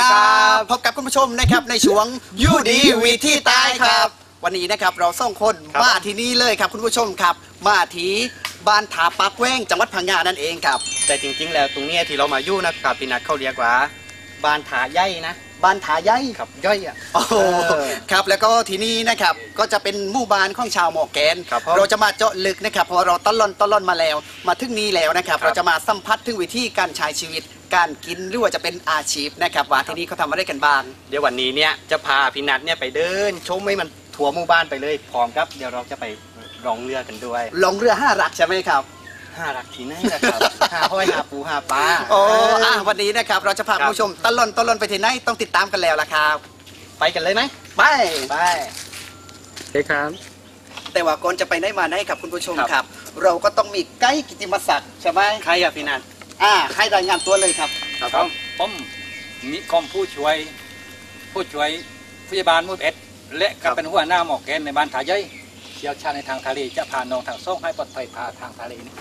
ครับ พบกับคุณผู้ชมนะครับในช่วงยูดีวีที่ใต้ครับ วันนี้นะครับเราส่งคนครับ มาที่นี่เลยครับคุณผู้ชมครับ มาที่บ้านถาปักแว้งจังหวัดพังงานั่นเองครับ แต่จริงๆ แล้วตรงเนี้ยที่เรามาอยู่นะครับพี่นัทเขาเรียกว่าบ้านถาใหญ่นะ บ้านถาใหญ่ครับย่อยอะโอ้โหเออครับแล้วก็ที่นี่นะครับก็จะเป็นหมู่บ้านของชาวหมอแกน ครับผมเราจะมาเจาะลึกนะครับเพราะเราตะล่อนตะล่อนมาแล้ว มาถึงนี้แล้วนะครับ ครับ เราจะมาสัมผัสถึงวิธีการใช้ชีวิต การกินหรือว่าจะเป็นอาชีพนะครับว่าที่นี่เขาทำอะไรกันบ้าง เดี๋ยววันนี้เนี่ยจะพาพี่นัทเนี่ยไปเดิน ชมให้มันทั่วหมู่บ้านไปเลยพร้อมครับ เดี๋ยวเราจะไปรองเรือกันด้วย ลงเรือห้ารักใช่ไหมครับ ห้ารักที่ไหนนะครับห้าห้อยห้าปูห้าปลา โอ้เอออะวันนี้นะครับ เราจะพาครัคุณบผู้ชมตะล่อนตะล่อนไปที่ไหนต้องติดตามกันแล้วล่ะครับ ไปกันเลยไหมไป ไป โอเคครับ แต่ว่าก่อนจะไปไหนมาไหนครับคุณผู้ชมครับครับ เราก็ต้องมีไกด์กิติมศักดิ์ใช่ไหมใครอะพี่นัทอ่าให้รายงานตัวเลยครับ ครับผมนิคมผู้ช่วย ผู้ช่วยผู้ใหญ่บ้านหมู่เอ็ดและก็เป็นหัวหน้าหมอกแกนในบ้านถาเย้ยเชี่ยวชาญในทางทะเลจะพาน้องทางส่งให้ปลอดภัยพาทางทะเลนี่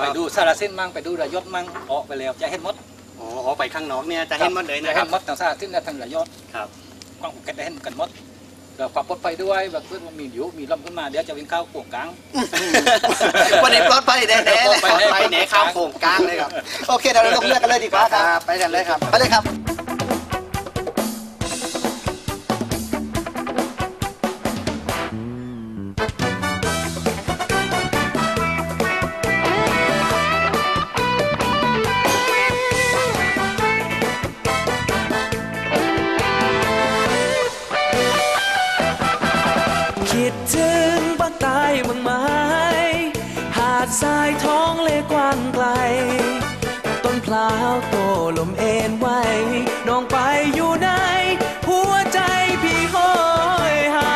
ไปดูสารเส้นมั่งไปดูระยศมั่งออกไปแล้วจะเห็นหมดอ๋อออกไปข้างนอกเนี่ยจะเห็นหมดเลยนะจะคเห็รับนหมดทางสารเส้นและทางระยศครับกล้องภูเก็ตได้เห็นกันหมดแล้วความปลอดภัยด้วยแบบเพื่อนว่ามีอยู่มีลมขึ้นมาเดี๋ยวจะวิ่งเข้าโขงกลาง วันนี้ปลอดภัยแน่ๆเลยปลอดภัยแน่ไปไหนข้ามโขงกลางเลยครับ โอเคเดี๋ยวเราลงเรือกันเลยดีกว่าครับ ไปกันเลยครับ ไปเลยครับ ลมเอ็นไหวน้องไปอยู่ไหนหัวใจพี่โหยหา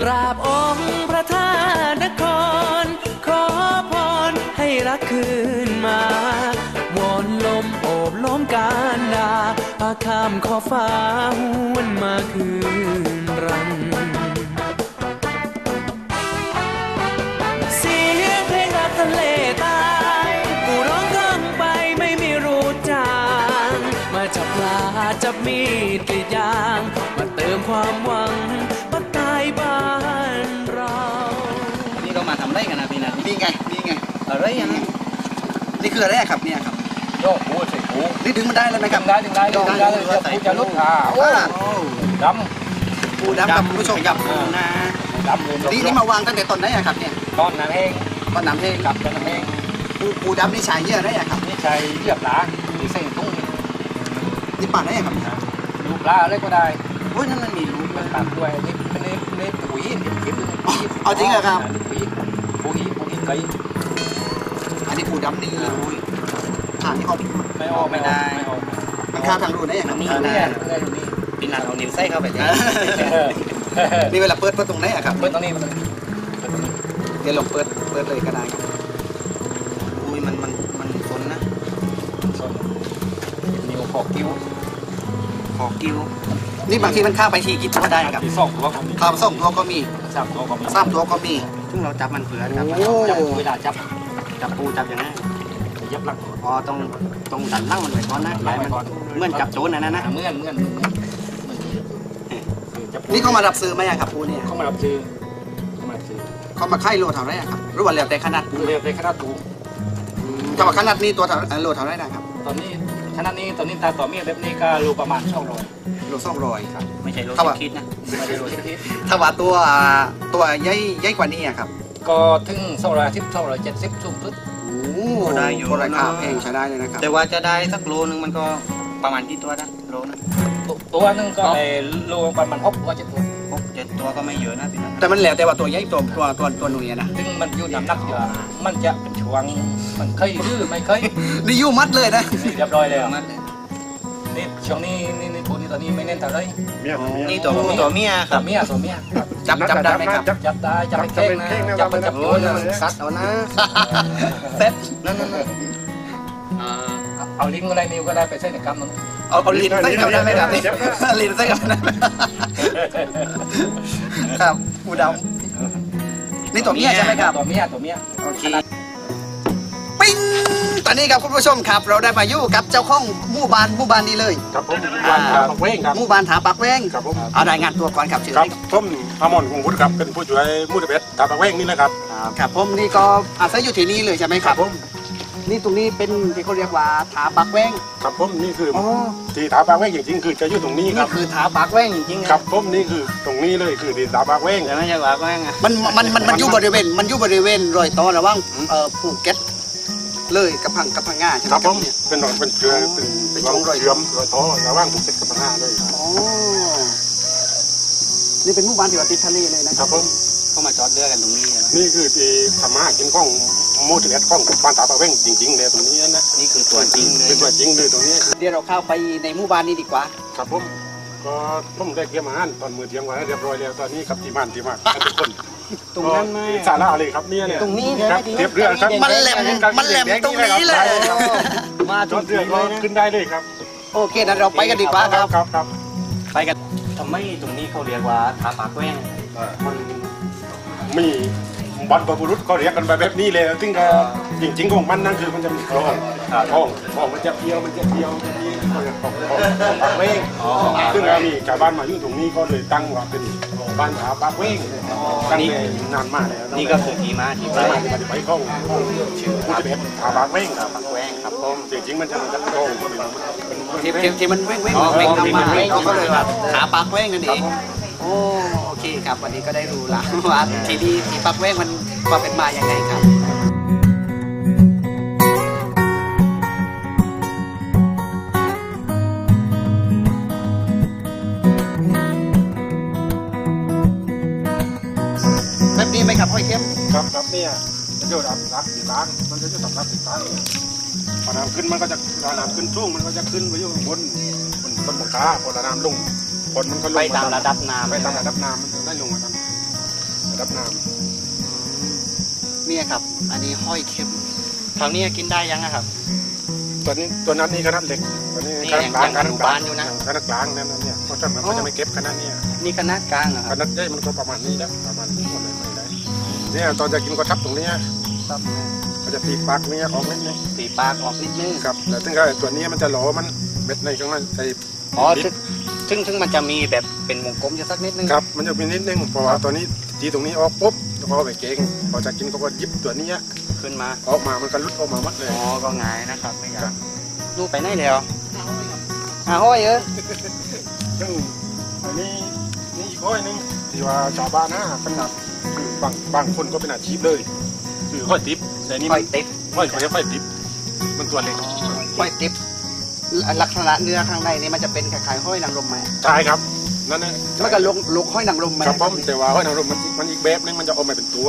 กราบองค์พระธาตุนคร ขอพรให้รักคืนมาวอนลมโอบล้อมการดาพาข้ามขอฟ้าหวนมาคืนาจับมีดกรีดยาง มาเติมความหวังบ้านใต้บ้านเราวันนี้เรามาทำไรกันนะพี่นัทนี่ไงนี่ไงอะไรอะนี่คืออะไรครับเนี่ยครับโยกหูใส่หูนี่ดึงมันได้แล้วไหมครับทำได้ถึงได้ถึงได้เลยเดี๋ยวกูจะลุกขาโอ้อ่าดปูดำกับคุณผู้ชมครับนะำดำเลยนี่นี่มาวางตั้งแต่ต้นไหนอะครับเนี่ยตอนนั้นเองต้นน้ำเองกลับกันนั้นเองปูปูดำนี่ใช้เยอะได้อะครับนี่ใช้เหยียบหลาหรือเส้นตุ้ง นี่ป่าได้อะครับลูกปลาอะไรก็ได้โอ้ยนั่นมันมีรูปมันตัดด้วยนี่เป็นนี่นี่ปุ๋ยนี่คิดดูเอาจริงเหรอครับปุ๋ยปุ๋ยปุ๋ยไก่อันนี้ปูดำนี่อุ้ยทางที่เขาไม่ออกไม่ได้ไม่ออกมันค่าทางรูได้อะครับนี่เนี่ยเนี่ยอยู่นี่พี่นัทเอานิ้วใส่เข้าไปเลยนี่เวลาเปิดเปิดตรงไหนอะครับเปิดตรงนี้เปิดตรงนี้เดี๋ยวลองเปิดเปิดเลยก็ได้ กิ้วขอกิ้วนี่บางทีมันค่าไปทีกี่ตัวได้ครับที่สองตัวก็มีข้าวส่งตัวก็มีสามตัวก็มีสามตัวก็มีซึ่งเราจับมันเผื่อครับโอ้จับเวลาจับจับปูจับอย่างนั้นยับหลังอ๋อต้องต้องดันล่างมันไว้ก่อนนะล้างไว้ก่อนเหมื่อนจับโจรนะนะนะเมื่อนเมื่อนเมื่อนจับนี่เขามารับซื้อไหมอะครับปูเนี่ยเข้ามารับซื้อเข้ามารับซื้อเขามาค่ายโลเท่าไรอะครับหรือว่าแล้วแต่ขนาดปูเรียกได้ขนาดถุงถ้าว่าขนาดนี้ตัวเท่าเอ่อโลเท่าไรนะครับ ตอนนี้ ขนาดนี้ตอนนี้ตาต่อเมียแบบนี้ก็รูประมาณช่องร้อยโลสองร้อยครับ ไม่ใช่รถครับคิดนะ ไม่ได้โลทิศถ้าว่าตัวตัวใหญ่ใหญ่กว่านี้อะครับก็ถึงสองร้อยสิบสองร้อยเจ็ดสิบสูงสุดโอ้ได้อยู่ ราคาแพงใช้ได้เลยนะครับแต่ว่าจะได้สักโลนึงมันก็ประมาณกี่ตัวนะโลนึงตัวหนึงก็ในโลประมาณหกตัวเจ็ดตัว หกเจ็ดตัวก็ไม่เยอะนะพี่นัทแต่มันแล้วแต่ว่าตัวใหญ่ตัวตัวตัวตัวหนุ่ยอะนะถึงมันอยู่น้ำหนักเยอะมันจะเป็นช่วงมันเคยดื้อไม่เคยนี่ยู่มัดเลยนะนี่เรียบร้อยแล้วมันเลยนี่ช่วงนี้นี่นี่ตัวนี้ตอนนี้ไม่เน้นเท่าไหรนี่ตัวผู้ตัวเมียคตัรัวบเมียตัวเมียครับจับจับได้ไหมครับจับได้จับเป็นเค้กนะจับมันจับโอ้ตัวยนะมันซัดเอานะเซ็ตนั่นนั่นนั่นอ่าเอาลิ้นก็ได้นิ้วก็ได้ไปใส่ในกำมัน เอาเอาลิ้นใส่กับได้ไหมครับนี่ลิ้นใส่กับได้ไหมครับปูดำนี่ตัวเมียใช่ไหมครับตัวเมียตัวเมียโอเคปิ้งตอนนี้ครับคุณผู้ชมครับ เราได้มาอยู่กับเจ้าของหมู่บ้านหมู่บ้านนี้เลยครับผมวันทางปักเว้งครับหมู่บ้านถาปักแว้งครับผมเอารายงานตัวก่อนครับชื่อครับอะไรผมอมรคงวุฒิครับเป็นผู้ช่วยมูดเบสทางปักเว้งนี่นะครับครับผมนี่ก็อาศัยอยู่ที่นี่เลยใช่ไหมครับผม นี่ตรงนี้เป็นที่เขาเรียกว่าถาปักแว้งครับผมนี่คืออ๋อที่ทางปักเว้งจริงๆคือจะอยู่ตรงนี้คนี่รับคือถาปักแว้งจริงๆครับผมนี่คือตรงนี้เลยคือที่ทางปักเว้งแต่ไม่ใช่ปักแว้งอะมันมันมันมันอยู่บริเวณมันอยู่บริเวณรอยต่อระหว่างเอ่อภูเก็ตเลยกับพังกับพังงาใช่ไหมคครัรับบผมเนี่ย เป็นหนอนเป็นเชือเป็นเป็นช่วงรอย เชื่อมรอยท้อระหว่างภูเก็ตกับพังงาเลยอ๋อนี่เป็นหมู่บ้านที่ว่าติดทะเลเลยนะคครัรับบผม เข้ามาจอดเรือกันตรงนี้นะนี่คือที่ทำมาหากินของ มูดเบสของบ้านทางปักเว้งจริงๆเลยตรงนี้นะนี่คือตัวจริงเลยเป็นตัวจริงเลยตรงนี้เดี๋ยวเราเข้าไปในหมู่บ้านนี้ดีกว่า ครับผมก็ผมได้เกี่ยมอาหารตอนมือเที่ยงไว้เรียบร้อยแล้วตอนนี้กับที่บ้านที่บ้านทุกคนตรงนั้นไหมสาระเลยครับเนี่ยเนี่ยตรงนี้ครับเทียบเรือครับมันแหลมมันแหลมตรงนี้เลยมาจจออดดเรืเรืออก็เลยนะขึ้นได้เลยครับ โอเคนั้นเราไปกันดีกว่าครับครับครับไปกันทำไมตรงนี้เขาเรียกว่าถาปักแว้งมันมี บรรพบุรุษเขาเรียกกันไปแบบนี้เลยซึ่งก็จริงๆของมันนั่นคือมันจะมีคลองคลองคลองมันจะเที่ยวมันจะเที่ยวมันจะมีของของของปากเว้งซึ่งเรามีชาวบ้านมาอยู่ตรงนี้ก็เลยตั้งว่าเป็นบ้านผาปากเว้งตั้งแต่นานมากแล้วนี่ก็คือที่มาที่ไปไปมาที่ไปของชื่อผู้จะเป็นผาปากเว้งปักแว้งครับผมจริงๆมันจะมันจะคลองเป็นที่ที่ที่มันเว้งเว้งอ๋อเว้งที่ทำมัมานเว้งเขาก็เลยว่าหาปักเว้งกันเองโอ้โอเครับ วันนี้ก็ได้รู้ละว่าที่นี่ที่ปักเว้งมันว่าเป็นมาอย่างไงครับแบบนี้ไหมครับห้อยเข้มครับครับเนี่ยมันจะดับรักสีตางมันจะจะดับรักสีตางพอน้ำขึ้นมันก็จะพอน้ำขึ้นสูงมันก็จะขึ้นไปอยู่ข้างบนบนต้นมะกาพอน้ำลง ฝนมันก็ลงไปตามระดับน้ำไปตามระดับน้ำมันจะได้ลงมาตามระดับน้เนี่ยครับ อันนี้ห้อยเข้มทางนี้กินได้ยังอะครับำตัวนี้ตัวนั้นนี่ขนาดเล็กตัวนี้นี่ขนาดกลางยังขนาดอยู่กลาบ้างนอยู่นะขนาดกลางนั่นนะเนี่ยเพราะฉะนั้นมันก็จะไม่เก็บขนาดเนี้ยนี่คณะกลางอะคขรับนาดใหญ่มันก็ประมาณนี้แล้วประมาณนี้ก็ไม่ไม่ได้เนี่ยตอนจะกินก็ทับตรงเนี้ยก็จะตีปากเนี้ยออกนิดนึงสีปากออกนิดนึงครับแต่ถึงก็ตัวนี้มันจะหลอมันเม็ดในช่วงนั้นไอ้อ๋อ ถึงถึงถึงมันจะมีแบบเป็นวงกลมอยู่สักนิดนึงครับมันจะมีนิดนึงเพราะว่าตัวนี้ทีตรงนี้ออกปุ๊บแล้วก็เอาไปเก่งพอจะกินก็ก็หยิบตัวนี้ขึ้นมาออกมามันก็ลุดออกมาหมดเลยอ๋อก็ง่ายนะครับไม่ยากลูกไปไหนแล้วอ่าห้อยเออซึ่งอันนี้นี่อีกข้อยหนึงที่ว่าชาวบ้านนะขนาดคือบางบางคนก็เป็นอาชีพเลย คือห้อยติ๊บแต่นี่ห้มัอยนติดห้อยเขาเรียกห้อยติ๊บมันตัวเล็กห้อยติ๊บ ลักษณะเนื้อข้างในนี่มันจะเป็นคล้ายๆห้อยนางรมไหมใช่ครับนั่นนะมันก็ลงลงห้อยนางรมไหมครับผมแต่ว่าห้อยนางรมมันมันอีกแบบนึงมันจะออกมาเป็นตัว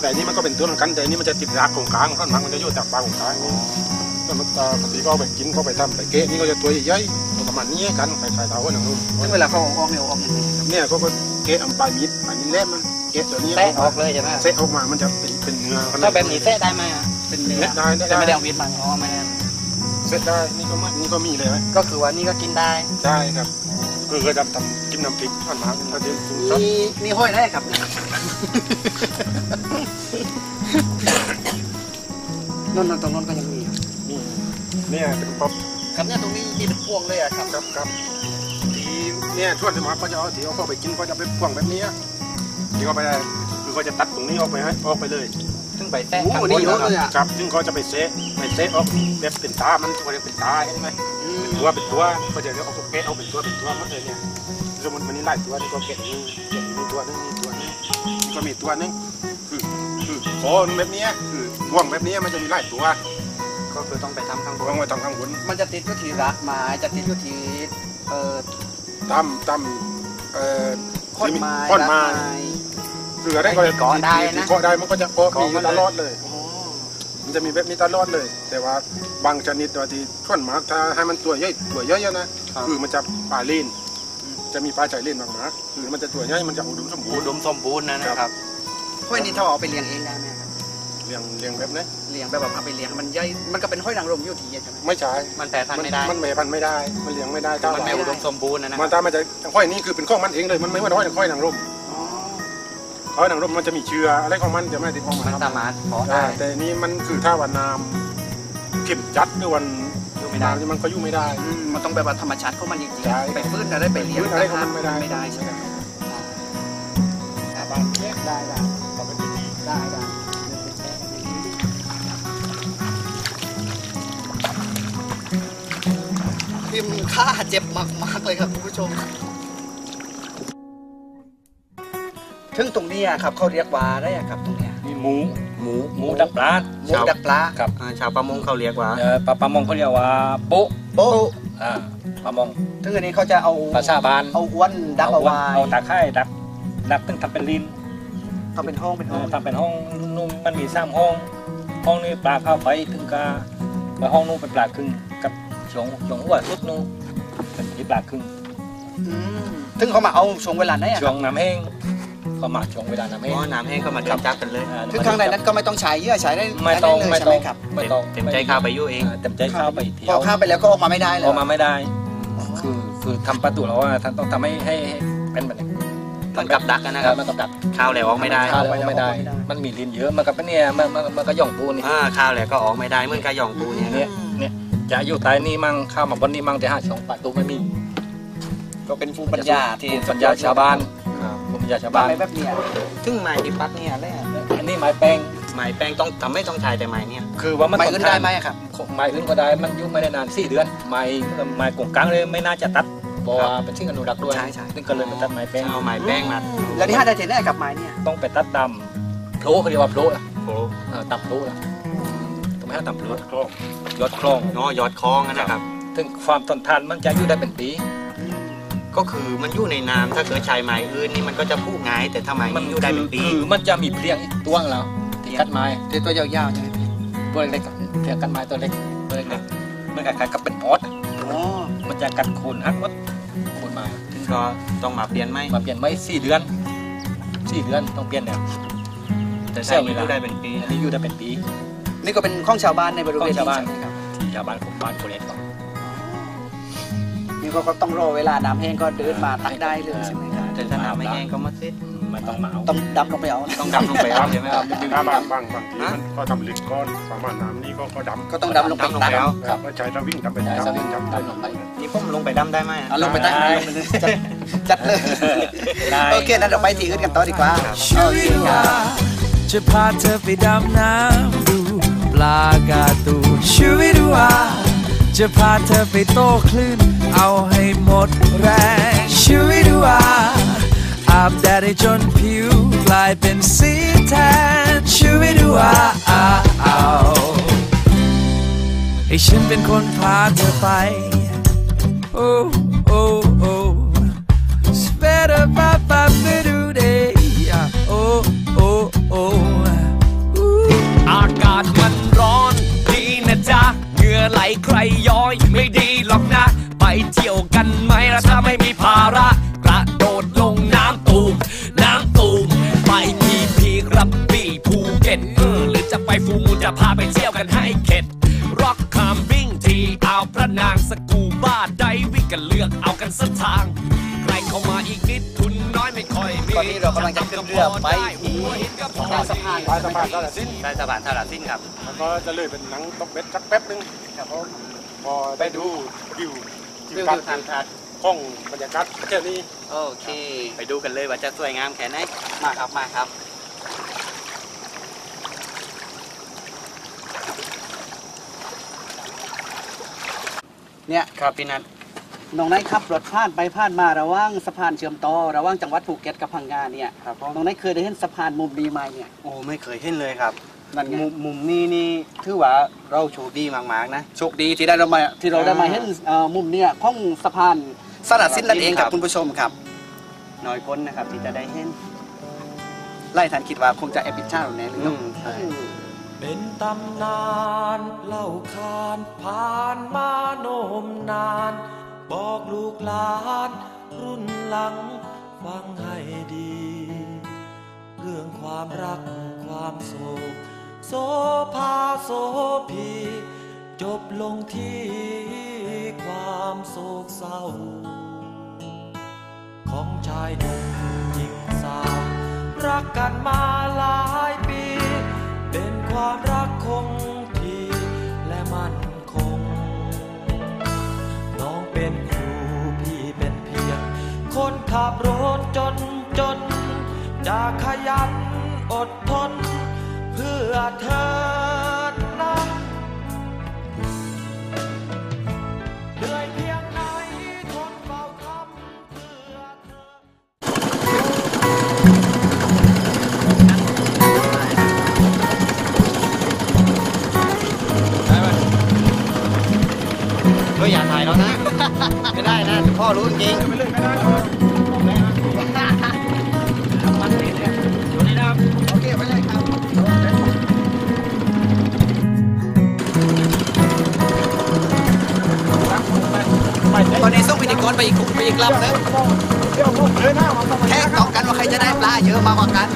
แต่อันนี้มันก็เป็นตัวเหมือนกันแต่อันนี้มันจะติดรากของกลางท่อนมังมันจะอยู่จากปลายของกลางนี่ต้นมันปกติก็เอาไปกินก็ไปทำไปเกะนี่ก็จะตัวใหญ่ๆประมาณนี้กันคล้ายๆเท่าห้อยนางรมซึ่งเวลาเขาเอาออกเนี่ยเอาออกยังไงครับเนี่ยเขาก็เกะเอาปลายมีดปลายมีดแหลมมันเกะตัวนี้แตะออกเลยใช่ไหมเซะออกมามันจะเป็นเป็นเนื้อถ้าแบบนี้แตะได้ไหมอะเป็นเนื้อเซะได้ได้แต่ไม่ได้ได้เอาวิทมาอ๋อไม่ได้เซะได้นี่ก็มานี่ก็มีเลยไหมก็คือว่านี่ก็กินได้ ได้ครับคือเคยทำทำกินน้ำพริกทอดหมาเป็นประเด็นสูงสุดมีมีห้อยได้ครับ นนนตรงนั้นก็ยังมี นี่เนี่ยเป็นป๊อปครับเนี่ยตรงนี้มีเป็นพวงเลยอะครับ ครับครับทีเนี่ยชวนสมาก็จะเอาทีเอาเข้าไปกินก็จะไปพ่วงแบบนี้ที่เขาไปได้คือเขาจะตัดตรงนี้ออกไปให้ออกไปเลย ซึ่งไปแตะโอ้ข้างโหบนี่นเยอะนะคเลยรับอะครับซึ่งเขาจะไปเซะไปเซะออกแบบเป็นตา มันเขาเรียกเป็นตาเห็นไหมตัวเป็นตัวก็จะเอาตัวเกะเอาเป็นตัวเป็นตัวหมดเลยเนี่ยสมมติมันนี่ไล่ตัวนี่ก็เกะนี่เกะนี่ตัวนึงนี่ตัวนึงนี่ก็มีตัวนึงคือคือโคนแบบเนี้ยคือห่วงแบบเนี้ยมันจะมีไล่ตัวก็คือต้องไปทำข้างบห่วงนไว้ทางข้างบนมันจะติดก็ทีรักไม้จะติดก็ทีเอ่อตั้มตั้มเอ่อข้อนไม้ข้อนไม้ รักคืออะไรก็จะเกาะได้นะเกาะได้มันก็จะเกาะเกาะมีมันเลยตลอดเลยอ๋อมันจะมีแบบนี้ตลอดเลย แต่ว่าบางชนิดว่าที่ท่อนหมาถ้าให้มันตัวใหญ่ตัวใหญ่ๆนะคือมันจะปลาเล่นจะมีปลาใจเล่นมากๆคือมันจะตัวใหญ่มันจะอุดมสมบูอุรณ์ดมสมบูรณ์นะนะครับห้อยนี่ถ้าเอาไปเลี้ยงเองได้ไหมครับเลี้ยงเลี้ยงแบบนี้เลี้ยงแบบว่าเอาไปเลี้ยงมันย่อยมันก็เป็นห้อยนางรมอยู่ทีใช่ไหมไม่ใช่มันแปรพันธุ์ไม่ได้มันไม่พันธุ์ไม่ได้ มันเลี้ยงไม่ได้ถ้ามันไม่ว่าอุดมสมบูรณ์นะนะคมัรันบถ้ามันจะห้อยนี้คือเป็นข้องมันเองเลยมันไม่ว่าห้อยห้อยนางรม อ๋อห้อยนางรมมันจะมีเชื้ออะไรของมันจะไม่ติดออกมามันสามารถเพาะอ่าได้ แต่นี่มันคือถ้าว่าน้ำเข้มจัดหรือวันอยู่ไม่ได้ที่มันก็อยู่ไม่ได้ อืมมันต้องแบบว่าธรรมชาติของมันจริงใช่ ๆไปฟื้นอะไรไปเลี้ยงฟื้นอะไรของมันไม่ได้ไม่ได้ใช่ไหมอ่าบ้านแยกได้ได้ทำเป็นพิธีได้ได้พิมพ์ค่าเจ็บมากๆเลยครับคุณผู้ชม ถึงตรงเนี้ยครับเขาเรียกว่าอะไรอะครับตรงเนี้ยมีหมูหมูหมูดักปลา หมูดักปลาครับ อ่าชาวประมงเขาเรียกว่าเอ่อปลาปลามงเขาเรียกว่าโป๊ะโป๊ะอ่าปลามงถึงอันนี้เขาจะเอาภาษาบานเอาอ้วนดักเอาไว้เอาตาไข่ดักดักตึงทำเป็นลิ้นทำเป็นห้องเป็นเอห้องอทำเป็นห้องนุ่มมันมีสามห้อง ห้องนี้ปลาเข้าไปถึงกาไปห้องนู้นเป็นปลาครึ่งกับชงชงหัวสุดนู้นเป็นที่ปลาครึ่งอืมถึงเขามาเอาช่วงเวลาไหนอะช่ควรับงน้ำแห้ง ก็มาช่วงเวลาน้ำเพแห้งราะน้ำแห้งก็มาจับจับกันเลยอ่าถึงข้างในนั้นก็ไม่ต้องใช้เยื่อใช้ได้ไม่ต้องด้เลยไม่ใช่ต้ไหอมงครับไม่ต้องเต็มใจเข้าไปอยู่เองอ่าเต็มใจเข้าไปเที่พยอวข้ามไปแล้วก็ออกมาไม่ได้เลยออกมาไม่ได้ คือคือทำประตูแล้วว่าท่านต้องทำให้ให้ให้เป็นแบบนี้มันกับดักกันนะครับมันกับดักข้าวแล้วออกไม่ได้ข้าวแล้วไม่ได้ มันมีลิ้นเยอะมันกับเนี่ยมันมันมันก็ย่องปูนี่อ่าข้าวแล้วก็ออกไม่ได้เหมือนกับหยองปูเนี่ยเนี่ยเนี่ยจะอยู่ใต้นี่มั่งเข้ามาบนนี่มั่งแต่ห้าช่องประตูไม่มี ก็เป็นภูมิปัญญาที่ภูมิปัญญาชาวบ้านภู มิปัญญาชาวบ้าบ้านนไม่แบบเนี้ยซึ่งไม้ที่ปักเนี่ยแหละอันนี้ไม้แป้งไม้แป้งต้องทำไม่ต้องใช้แต่ไม้เนี่ยคือว่ามันไม่ทอื่นทาได้ไหมอะครับไม้อื่นก็ได้มันอยู่ไม่ได้นานสี่เดือนไม้ไม้กงกลางเลยไม่น่าจะตัดเพราะว่าเป็นสิ่งอนุรักษ์ด้วยใช่ใช่ซึ่งก็เลยไปตัดไม้แป้งเอาไม้แป้งมาแล้วที่ห้าได้เห็นได้กับไม้เนี่ยต้องไปตัดดำโผล่เขาเรียกว่าโผล่อะโอ้เออตับโผล่อะทำไมให้ตับโผล่โครกยอดคลองเนาะยอดคล้องอะนะครับถึงความทนทานมันจะอยู่ได้เป็นปี ก็คือมันอยู่ในน้ำถ้าเกิดใช้ไม้อื่นนี่มันก็จะพูง่ายแต่ถ้าไม้นี้อยู่ได้เป็นปีคือมันจะมีเพลียงอีกตัวแล้วที่กัดไม้ที่ตัวยาวๆใช่ไหมพี่ตัวเล็กๆเพลียงกัดไม้ตัวเล็กตัวเล็กๆมันคล้ายๆกับเป็นออสอะอ๋อมันจะกัดโคนหักวัดโคนมาซึ่งก็ต้องมาเปลี่ยนไหมมาเปลี่ยนไม้สี่เดือนสี่เดือนต้องเปลี่ยนเนี่ยแต่ใช้นี้อยู่ได้เป็นปีอันนี้อยู่ได้เป็นปี นี่ก็เป็นของชาวบ้านในบริเวณของชาวบ้านใช่ไหมครับที่ชาวบ้านของบ้านโคเรนก่อ นนี่ก็ก็ต้องรอเวลาน้ำแห้งก็เดินมาตักได้เลยใช่ไหมครับแต่ถ้าน้ำไม่แห้งก็มาซิดไม่ต้องมาเอาต้องดำลงไปเอานะต้องดำลงไปเอาใช่ไหมครับถ้าบางบางบางทีมันก็ทำลิกก้อนประมาณน้ำนี่ก็ก็ดำก็ต้องดำลงไปดำลงตักไปเอาครับใช้ระวิ่งทำเป็นใช่สดำวิงดำดำลงไปนี่ผมลงไปดำได้ไหมเอาลงไปตักได้ลงไปเลยจัดจัดเลยได้โอเคนั้นเราไปที่อื่นกันต่อดีกว่าโอเคครับจะพาเธอไปดำน้ำดูปลากาตูนชีวิตว่าจะพาเธอไปโต้คลื่น เอาให้หมดแรงชีวิตว่าอาบแดดให้จนผิวกลายเป็นสีแทนชีวิตว่าให้ฉันเป็นคนพาเธอไปโอ้โอ้โอ้ Spera ba ba ba do day Oh oh oh อากาศมันร้อนดีนะจ๊ะเหงื่อไหลใครย้อยไม่ดี เที่ยวกันไหมล่ะถ้าไม่มีภาระกระโดดลงน้ำตูมน้ำตูมไปพีพีกระบี่ภูเก็ตเออหรือจะไปฟูมูลจะพาไปเที่ยวกันให้เข็ดร็อกคามวิ่งทีอ่าวพระนางสกูบ้าไดวิ่งกันเลือกเอากันสักทางใครเข้ามาอีกนิดทุนน้อยไม่ค่อยมีตอนนี้เรากำลังจะขึ้นเรือไปที่หัวหินก็พอใต้สะพานปลายสะพานก็สิ้นได้สะพานท่าลาสิ้นครับแล้วก็จะเลยเป็นหนังตกเบ็ดสักแป๊บนึงครับผมพอได้ดูวิว ทิววิวทัศทิวทัศน์น์ของบรรยากาศแค่นี้โอเค ไปดูกันเลยว่าจะสวยงามแค่ไหนมาครับมาครับเนี่ยครับพี่นัทน้องนายขับรถผ่านไปผ่านมาระว่างสะพานเชื่อมต่อระว่างจังหวัดภูเก็ตกับพังงาเนี่ยครับน้องนายเคยได้เห็นสะพานมุมดีไหมเนี่ยโอ้ไม่เคยเห็นเลยครับ นั่นไงมุมมุมนี้นี่ถือว่าเราโชคดีมากๆนะ โชคดีที่ได้เรามาที่เราได้มาเห็นเอ่อมุมเนี่ยของสะพานสระสิ้นนั่นเองครับครับคุณผู้ชมครับน้อยคนนะครับที่จะได้เห็นไล่ทันคิดว่าคงจะแอปพิชาแน่เลยอืเนาะมใช่เป็นตำนานเล่าขานผ่านมาโนมนาน บอกลูกหลาน รุ่นหลังฟังให้ดี เรื่องความรักความโศก โซภาโสภีจบลงที่ความโศกเศร้า ของชายหนุ่มหญิงสาวรักกันมาหลายปี เป็นความรักคงที่และมั่นคง น้องเป็นครูพี่เป็นเพียง คนขับรถจนจนจะขยันอดทน อเธอนะเหนื่อยเพียงไหนทนเฝ้าทำเพื่อเธอก็อย่าถ่ายเรานะ ไม่ได้นะพ่อรู้จริง ไม่ได้ ปีกไปอีกลำนึงแค่ตอกันว่าใครจะได้ปลาเยอะมากกว่ากัน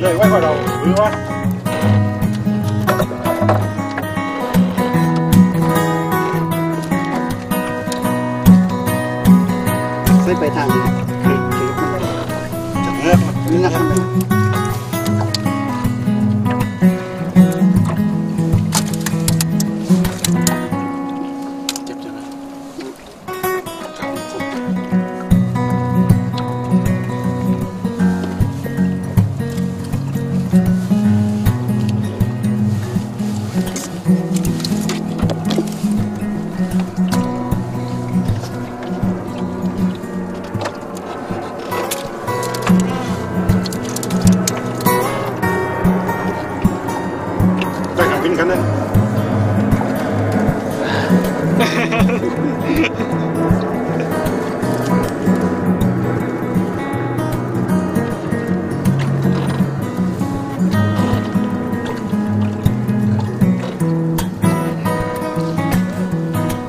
เลยไว้ก่อนเราหรือว่าขึ้นไปทางเลือกนี้นะครับ ได้กับกินกันนะ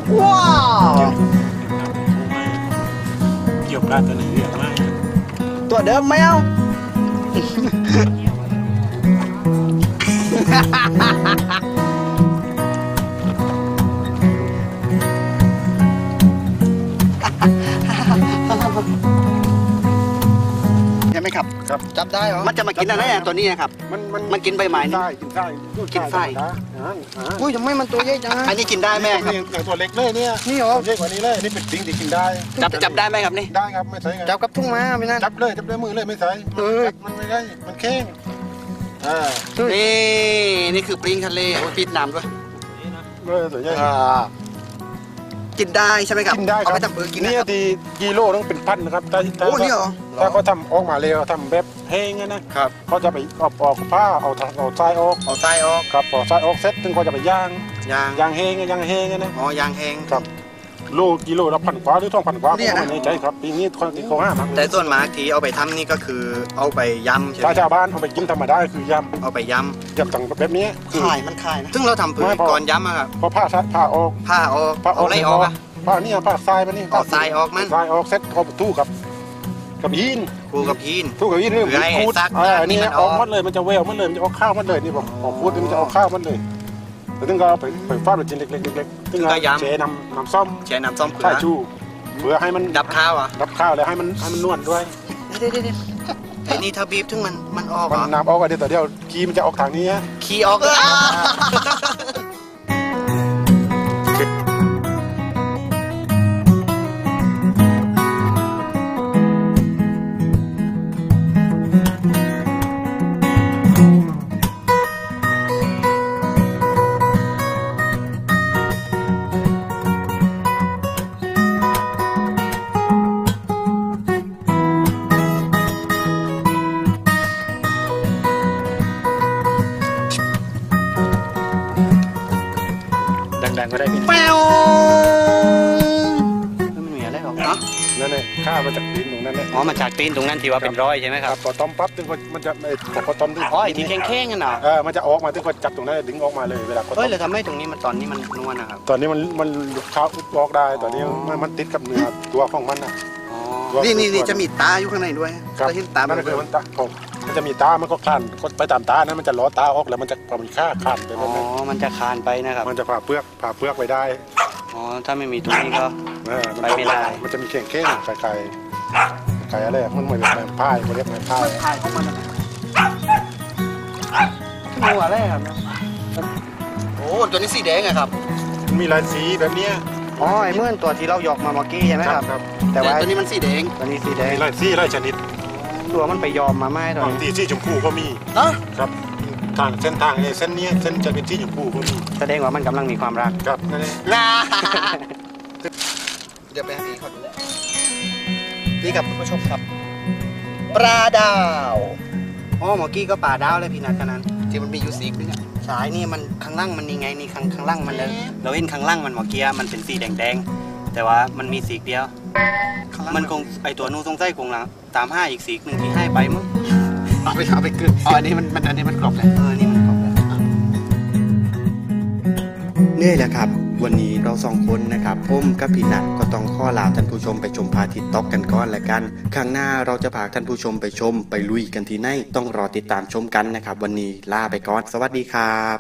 อว้า ครับครับจับได้เหรอมันจะมากินอะไรอะตัวนี้นะครับมันมันมันกินใบไม้นี่ ได้กินได้กินไส้ธรรมดาอ่าอ่าอุ้ยทำไมมันตัวใหญ่จังอันนี้กินได้ไหมครับอย่างอย่างตัวเล็กเลยเนี่ยนี่เหรอ เล็กกว่านี้เลยนี่เป็นสิ่งที่กินได้ จับจับได้ไหมครับนี่ ได้ครับไม่ใช่คจัรับบกับทุ่งม้าพี่นั่น จับเลยจับด้วยมือเลยไม่ใช่เอ้ยจับมันไม่ได้มันแข็งอ่านี่นี่คือปลิงทะเลโอ้ยปิดน้ำด้วย เลยสวยใหญ่ กินได้ใช่ไหมครับกินได้คเอารับไปทำเบอร์กินนี่นะครับทีกิโลต้องเป็นพันนะครับถ้าถ้าโอ้นี่เหรอ ถ้าเขาทำออกมาเร็วทำแบบแห้งอะนะครับ เขาจะไปเอาออกผ้าเอาทางเอาทรายออกเอาไส้ออกครับพอทรายออกเสร็จถึงเขาจะไปย่างยางย่างแห้งอะย่างแห้งอะนะอ๋อยางแห้งครับ โลกิโลละพันกว่าหรือต้องพันกว่าเนี่ยนะไม่แน่ใจครับปีนี้คนที่เขาห้ามากแต่ส่วนมากที่เอาไปทำนี่ก็คือเอาไปยำใช่ไหถ้ามชาวบ้านเอาไปกินธรรมดาคือยเอาไปยำยำต่างแบบนี้คือ ขายมันขายนะำซึ่งเราทำเพื่อไม่พอ ก่อนยำอะครับพอผ้าซัดผ้าออกผ้าเอาผ้าเอาอะไรออกอะ ผ้านี่ผ้าทรายมานี่เอาทรายออกมั้ยทรายออกเสร็จเขาตู้กับ กับยีนครูกับพีน ตู้กับยีนนี่เพื่อให้ขูดซักอ่านี่นี่มันออออกกหมดเลยมันจะเวลหมดเลยมันจะออกข้าวหมดเลยนี่ผมผมพูดนี่มันจะออกข้าวหมดเลย แต่ถึงก็เอาไปไปฟาดเป็นชิ้นเล็กๆเล็กๆถึงก็เจน้ำน้ำส้มใช้น้ำส้มเกลืใช่อชูเพื่อให้มันดับข้าวอะดับข้าวแล้วให้มันให้มันนวลด้วยเดี๋ยวเดี๋ยวเดี๋ยวไอ้นี่ถ้าบีบถึงมันมันออกเหมัรนอน้ำออกไปเดี๋ยวแต่เดียวกีมันจะออกทางนี้ฮะ ขี้ออกเลยดั อ๋อมาจากตีนตรงนั้นที่ว่าเป็นรอยใช่ไหมคครัรับบพอต้มปั๊บถึงก็มันจะไอ้พอต้มถึงอ๋อไอ้ที่แข็งๆกันเหรอเออมันจะออกมาถึงก็จับตรงนั้นดึงออกมาเลยเวลาเขาเฮ้ต้ยมแล้วทำไมตรงนี้มันตอนนี้มันนวลนะครับ ตอนนี้มันมันข้าวออกได้ตอนนี้มันมันติดกับเนื้อตัวของมันนะอ๋อตัวนี่นี่นี่จะมีตาอยู่ข้างในด้วยครับจะเห็นตานั่นคือมันตาของมันจะมีตา มันก็คลานก็ไปตามตานั้นมันจะล้อตาออกแล้วมันจะพอมีค่าคลานไปอ๋แบอบนั้นมันจะคานไปนะครับ มันจะผ่าเปลือกผ่าเปลือกไปได้ อ๋อ ถ้าไม่มีตรงนี้ก็เออมันไปไม่ได้ มันจะมีเข่งเข่งไก่ไก่ ไก่อะไรอะมันเหมือนไม้พายเขาเรียกไม้พายถ่ายของมันหัวอะไรครับโอ้ตัวนี้สีแดงอะครับมันมีลายสีแบบเนี้ยอ๋อไอ้เมื่อนตัวที่เราหยอกมาเมื่อกี้ใช่ไหมครับครับแต่ว่าตัวนี้มันสีแดงตัวนี้สีแดงมีลายสีลายชนิด ตัวมันไปยอมมาไหมตัวบางนี้ที่สีชมพูก็มีเนาะครับทางเส้นทางเนี่ยเส้นเนี้ยเส้นจะเป็นสีชมพูก็มีแสดงว่ามันกำลังมีความรักครับนั่นเองลาเดี๋ยวไปหาพี่เขาดูแล นี่ครับคุณผู้ชมครับปลาดาวอ๋อเมื่อกี้ก็ป่าดาวเลยพี่นัทกันนั้นที่มันมีอยู่สีนึงอะสายนี่มันข้างล่างมันนี่ไงนี่ข้างข้างล่างมันเลยเราเห็นข้างล่างมันเมื่อกี้มันเป็นสีแดงๆแต่ว่ามันมีสีเดียวข้างล่างมันคงไอตัวนู้นสงสัยคงละตามห้าอีกสีหนึ่งที่ให้ไปมั้งเอาไปเอาไปกลืนอ๋ออันนี้มันมันอันนี้มันกรอบเลยเออนี่มันครบแล้วนี่แหละครับ วันนี้เราสองคนนะครับพุ่มกับพี่นัทก็ต้องข้อลาท่านผู้ชมไปชมพาทิตต็อกกันก่อนละกันครั้งหน้าเราจะพาท่านผู้ชมไปชมไปลุยกันที่ไหนต้องรอติดตามชมกันนะครับ วันนี้ลาไปก่อน สวัสดีครับ